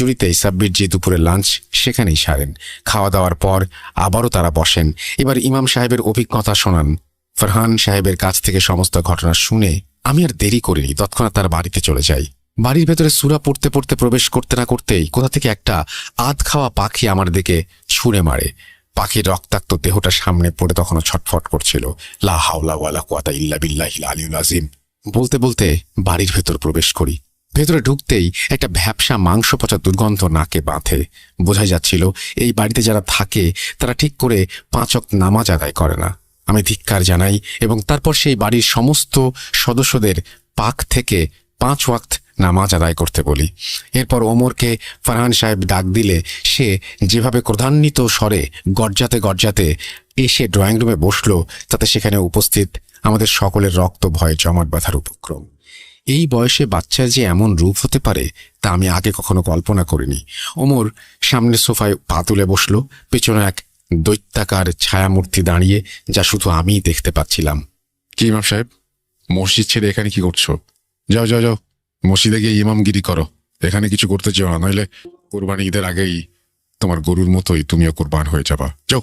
জুড়িতেই সাব্বির যে দুপুরে লাঞ্চ সেখানেই সারেন। খাওয়া দাওয়ার পর আবারও তারা বসেন। এবার ইমাম সাহেবের অভিজ্ঞতা শোনান। ফরহান সাহেবের কাছ থেকে সমস্ত ঘটনা শুনে, আমি আর দেরি করিনি, তৎক্ষণাৎ তার বাড়িতে চলে যাই। বাড়ির ভেতরে সুরা পড়তে পড়তে প্রবেশ করতে না করতেই কোথা থেকে একটা আধ খাওয়া পাখি আমার দিকে ছুঁড়ে মারে। পাখির রক্তাক্ত দেহটা সামনে পড়ে তখনও ছটফট করছিল। লা হাওলা ওয়ালা কোয়াতা ইল্লা বিল্লাহিল আলিউল আজিম। বলতে বলতে বাড়ির ভেতর প্রবেশ করি। ভেতরে ঢুকতেই একটা ভ্যাপসা মাংস পচা দুর্গন্ধ নাকে বাঁধে। বোঝাই যাচ্ছিল, এই বাড়িতে যারা থাকে, তারা ঠিক করে পাঁচক নামাজ আদায় করে না। আমি ধিক্কার জানাই এবং তারপর সেই বাড়ির সমস্ত সদস্যদের পাক থেকে পাঁচ ওয়াক্ত নামাজ আদায় করতে বলি। এরপর ওমরকে ফারহান সাহেব ডাক দিলে সে যেভাবে ক্রধান্বিত স্বরে গর্জাতে গর্জাতে এসে ড্রয়িং রুমে বসল, তাতে সেখানে উপস্থিত আমাদের সকলের রক্ত ভয়ে জমাট বাঁধার উপক্রম। এই বয়সে বাচ্চার যে এমন রূপ হতে পারে, তা আমি আগে কখনো কল্পনা করিনি। ওমর সামনে সোফায় পা তুলে বসল, পেছনে এক দৈত্যাকার ছায়ামূর্তি দাঁড়িয়ে, যা শুধু আমিই দেখতে পাচ্ছিলাম। কি ইমাম সাহেব? মসজিদ ছেড়ে এখানে কি করছ? যাও যাও যাও। মসজিদে গিয়ে ইমামগিরি করো। এখানে কিছু করতে চাও না, নইলে কোরবানি ঈদের আগেই তোমার গরুর মতোই তুমিও কোরবান হয়ে যাবা। যাও।